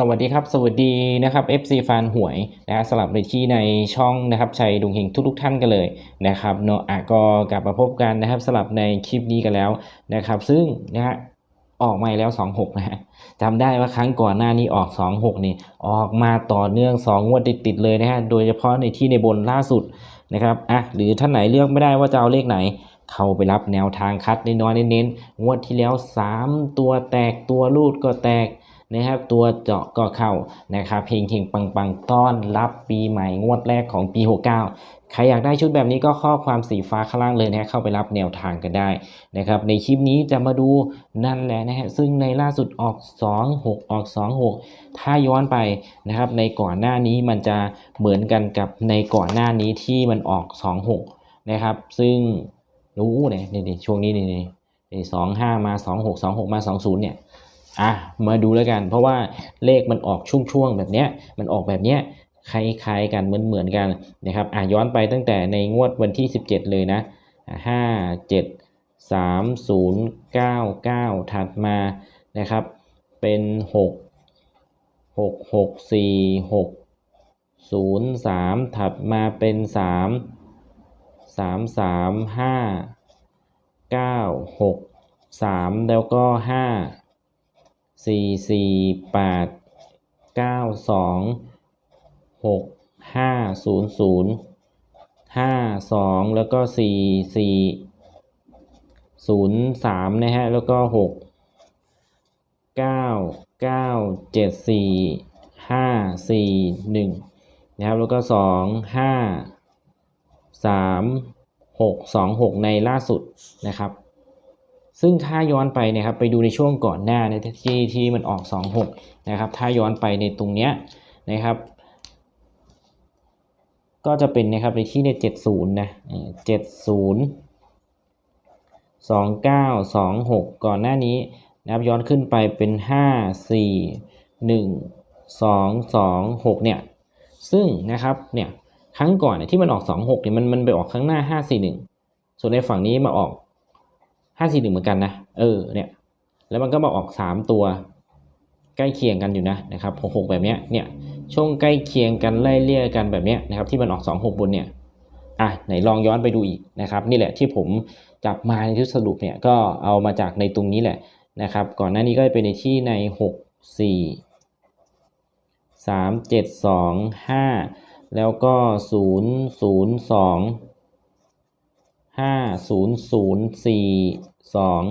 สวัสดีครับ สวัสดีนะครับ FC แฟนหวยนะฮะสลับในที่ในช่องนะครับชัยดุงเฮงทุกๆท่านกันเลยนะครับเนาะอะก็กลับมาพบกันนะครับสลับในคลิปนี้กันแล้วนะครับ ซึ่งนะฮะออกมาแล้ว 26 นะฮะจำได้ว่าครั้งก่อนหน้านี้ออก 26 นี่ออกมาต่อเนื่อง 2 งวดติดๆเลยนะฮะโดยเฉพาะในที่ในบนล่าสุดนะครับอะหรือท่านไหนเลือกไม่ได้ว่าจะเอาเลขไหนเข้าไปรับแนวทางคัดน้อยๆเน้นๆงวดที่แล้ว 3 ตัวแตกตัวรูดก็แตก นะครับ ตัวเจาะก็เข้านะครับเพลงเฮงปังปังต้อนรับปีใหม่งวดแรกของปี 69 ใครอยากได้ชุดแบบนี้ก็ข้อความสีฟ้าข้างล่างเลยนะเข้าไปรับแนวทางกันได้นะครับในคลิปนี้จะมาดูนั่นแหละนะฮะซึ่งในล่าสุดออก 2 6 ออก 2 6 ถ้าย้อนไปนะครับในก่อนหน้านี้มันจะเหมือนกันกับในก่อนหน้านี้ที่มันออก 2 6 นะครับ ซึ่งรู้เนี่ยนี่ช่วงนี้นี่นี่นี่สองห้ามาสองหกสองหกมาสองศูนย์เนี่ย อะมาดูแล้วกัน เพราะว่าเลขมันออกช่วงๆแบบเนี้ยมันออกแบบเนี้ยคล้ายๆกันเหมือนๆกันนะครับอะย้อนไปตั้งแต่ในงวดวันที่ 17 เลยนะห้าเจ็ดสามศูนย์เก้าเก้าถัดมานะครับ เป็นหกหกหกสี่หกศูนย์สามถัดมาเป็นสามสามสามห้าเก้าหกสามแล้วก็ห้า สี่สี่แปดเก้าสองหกห้าศูนย์ศูนย์ห้าสองแล้วก็สี่สี่ศูนย์สามนะฮะแล้วก็หกเก้าเก้าเจ็ดสี่ห้าสี่หนึ่งนะครับแล้วก็สองห้าสามหกสองหกในล่าสุดนะครับ ซึ่งถ้าย้อนไปนะครับไปดูในช่วงก่อนหน้าในที่ที่มันออก 26 นะครับ ถ้าย้อนไปในตรงเนี้ยนะครับ ก็จะเป็นนะครับในที่ใน 70 นะเจ็ดศูนย์สองเก้าสองหกก่อนหน้านี้นะครับย้อนขึ้นไปเป็นห้าสี่หนึ่งสองสองหกเนี่ย ซึ่งนะครับเนี่ยครั้งก่อนเนี่ยที่มันออกสองหกเนี่ยมันมันไปออกข้างหน้าห้าสี่หนึ่งส่วนในฝั่งนี้มาออก ห้าสี่หนึ่งเหมือนกันนะเออเนี่ยแล้วมันก็มาออกสามตัวใกล้เคียงกันอยู่นะนะครับหกหกแบบเนี้ยเนี่ยช่วงใกล้เคียงกันไล่เลี่ยกันแบบเนี้ยนะครับที่มันออกสองหกบนเนี่ยอะไหนลองย้อนไปดูอีกนะครับนี่แหละที่ผมจับมาในที่สรุปเนี่ยก็เอามาจากในตรงนี้แหละนะครับก่อนหน้านี้ก็เป็นในที่ในหกสี่สามเจ็ดสองห้าแล้วก็ศูนย์ศูนย์สอง ห้าศูนย์ศูนย์สี่สอง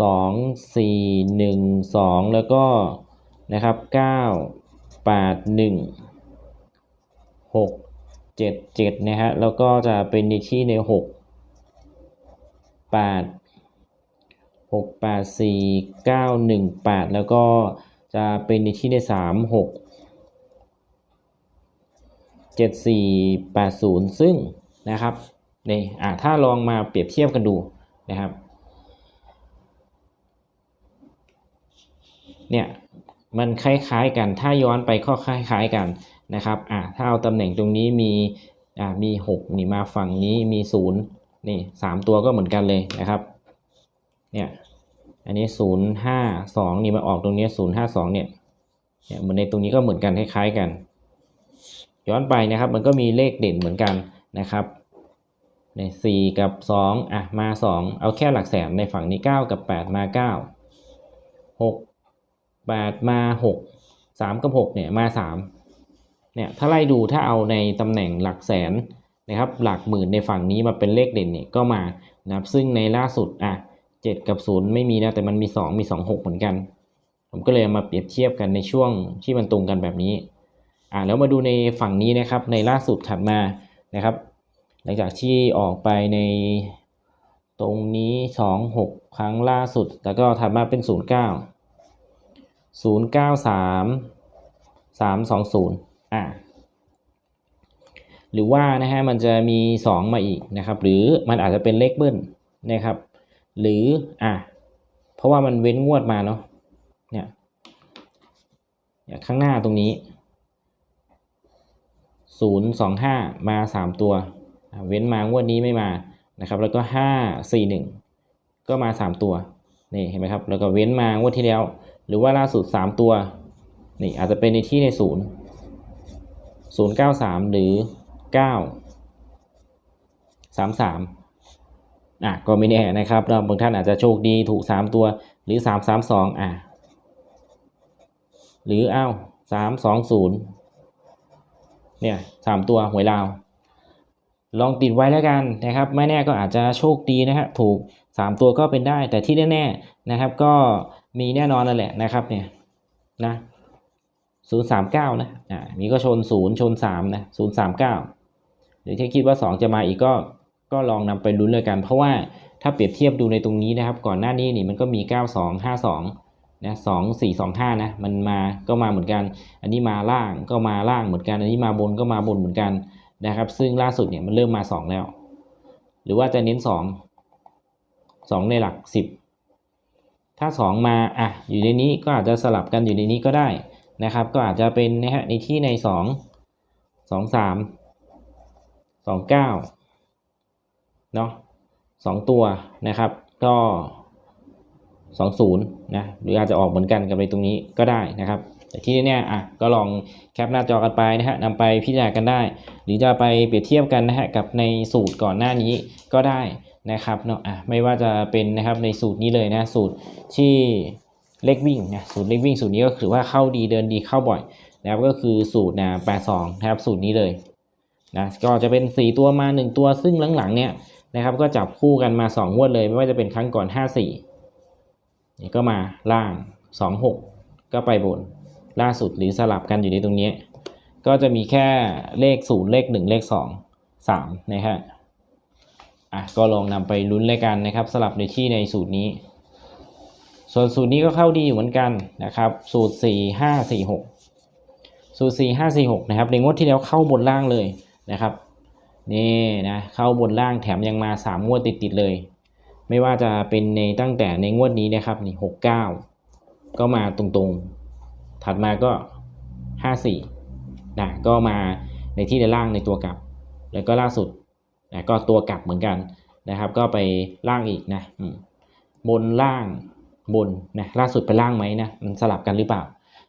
สองสี่หนึ่งสองแล้วก็นะครับเก้าแปดหนึ่งหกเจ็ดเจ็ดนะฮะแล้วก็จะเป็นในที่ในหกแปดหกแปดสี่เก้าหนึ่งแปดแล้วก็จะเป็นในที่ในสามหกเจ็ดสี่แปดศูนย์ซึ่งนะครับ นี่อะถ้าลองมาเปรียบเทียบกันดูนะครับเนี่ยมันคล้ายๆกันถ้าย้อนไปก็คล้ายๆกันนะครับอะถ้าเอาตำแหน่งตรงนี้มีอ่ามีหกนี่มาฝั่งนี้มีศูนย์นี่สามตัวก็เหมือนกันเลยนะครับเนี่ยอันนี้ศูนย์ห้าสองนี่มาออกตรงนี้ศูนย์ห้าสองเนี่ยเนี่ยเหมือนในตรงนี้ก็เหมือนกันคล้ายๆกัน ย้อนไปนะครับมันก็มีเลขเด่นเหมือนกันนะครับ ในสี่กับสองอะ มาสองเอาแค่หลักแสนในฝั่งนี้เก้ากับแปดมาเก้าหกแปดมาหกสามกับหกเนี่ย มาสามเนี่ย ถ้าไล่ดูถ้าเอาในตำแหน่งหลักแสนนะครับ หลักหมื่นในฝั่งนี้มาเป็นเลขเด่นเนี่ย ก็มานะครับ ซึ่งในล่าสุด อะเจ็ดกับศูนย์ไม่มีนะ แต่มันมีสองมีสองหกเหมือนกัน ผมก็เลยมาเปรียบเทียบกันในช่วงที่มันตรงกันแบบนี้ อ่าแล้วมาดูในฝั่งนี้นะครับ ในล่าสุดถัดมา นะครับ หลังจากที่ออกไปในตรงนี้สองหกครั้งล่าสุด แล้วก็ถัดมาเป็นศูนย์เก้าศูนย์เก้าสามสามสองศูนย์อ่าหรือว่านะฮะมันจะมีสองมาอีกนะครับ หรือมันอาจจะเป็นเลขเบิ้ลนะครับ หรืออะเพราะว่ามันเว้นงวดมาเนาะเนี่ยเนี่ยข้างหน้าตรงนี้ศูนย์สองห้ามาสามตัว เว้นมางวดนี้ไม่มานะครับ แล้วก็ห้าสี่หนึ่งก็มาสามตัวนี่เห็นไหมครับ แล้วก็เว้นมางวดที่แล้ว หรือว่าล่าสุดสามตัวนี่อาจจะเป็นในที่ในศูนย์ศูนย์เก้าสามหรือเก้าสามสามอะก็ไม่แน่นะครับเราบางท่านอาจจะโชคดีถูกสามตัวหรือสามสามสองอะหรืออ้าวสามสองศูนย์เนี่ยสามตัวหวยลาว ลองติดไว้แล้วกันนะครับ ไม่แน่ก็อาจจะโชคดีนะฮะถูก 3 ตัวก็เป็นได้ แต่ที่แน่ๆนะครับ ก็มีแน่นอนนั่นแหละนะครับเนี่ยนะ039นะอ่ามีก็ชน0ชน3นะ039หรือถ้าคิดว่า 2 จะมาอีกก็ก็ลองนำไปลุ้นเลยกัน เพราะว่าถ้าเปรียบเทียบดูในตรงนี้นะครับ ก่อนหน้านี้นี่มันก็มี 9252นะ2425นะมันมาก็มาเหมือนกัน อันนี้มาล่างก็มาล่างเหมือนกัน อันนี้มาบนก็มาบนเหมือนกัน นะครับ ซึ่งล่าสุดเนี่ยมันเริ่มมา 2 แล้ว หรือว่าจะเน้น 2 2 ในหลัก 10 ถ้า 2 มาอะอยู่ในนี้ก็อาจจะสลับกันอยู่ในนี้ก็ได้นะครับ ก็อาจจะเป็นนะฮะในที่ใน 2 2 3 2 9เนาะ2ตัวนะครับ ก็20นะหรืออาจจะออกเหมือนกันกับในตรงนี้ก็ได้นะครับ แต่ที่เนี่ยอะก็ลองแคปหน้าจอกันไปนะฮะนำไปพิจารณากันได้ หรือจะไปเปรียบเทียบกันนะฮะกับในสูตรก่อนหน้านี้ก็ได้นะครับเนาะอะไม่ว่าจะเป็นนะครับในสูตรนี้เลยนะสูตรที่เลขวิ่งนะสูตรเลขวิ่งสูตรนี้ก็คือว่าเข้าดีเดินดีเข้าบ่อยนะครับก็คือสูตรนะ82นะครับสูตรนี้เลยนะก็จะเป็น 4 ตัวมา 1 ตัวซึ่งหลังๆเนี่ยนะครับก็จับคู่กันมา 2 งวดเลย ไม่ว่าจะเป็นครั้งก่อน 54นี่ก็มาล่าง 26 ก็ไปบน ล่าสุดหรือสลับกันอยู่ในตรงนี้ ก็จะมีแค่เลข 0 เลข 1 เลข 2 3นะฮะอะก็ลองนำไปลุ้นเลยกันนะครับสลับในที่ในสูตรนี้ ส่วนสูตรนี้ก็เข้าดีอยู่เหมือนกันนะครับ สูตร 4 5 4 6 สูตร 4 5 4 6 นะครับในงวดที่แล้วเข้าบนล่างเลยนะครับนี่นะเข้าบนล่างแถมยังมา 3 งวดติดๆเลย ไม่ว่าจะเป็นในตั้งแต่ในงวดนี้นะครับนี่6 9ก็มาตรงๆ ถัดมาก็ 54นะก็มาในที่ในล่างในตัวกลับ แล้วก็ล่าสุดนะก็ตัวกลับเหมือนกันนะครับ ก็ไปล่างอีกนะบนล่างบนนะล่าสุดไปล่างไหมนะมันสลับกันหรือเปล่า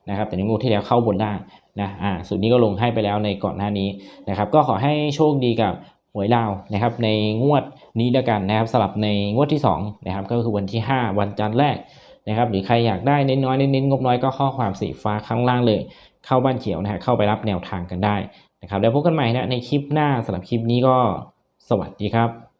นะครับ แต่ในงวดที่แล้วเข้าบนล่างนะอ่าสูตรนี้ก็ลงให้ไปแล้วในก่อนหน้านี้นะครับ ก็ขอให้โชคดีกับหวยลาวนะครับ ในงวดนี้แล้วกันนะครับสลับในงวดที่2นะครับก็คือวันที่ 5 วันจันทร์แรก นะครับหรือใครอยากได้เน้นน้อยเน้นๆงบน้อยก็ข้อความสีฟ้าข้างล่างเลย เข้าบ้านเขียวนะฮะเข้าไปรับแนวทางกันได้นะครับแล้วพบกันใหม่นะในคลิปหน้าสำหรับคลิปนี้ก็สวัสดีครับ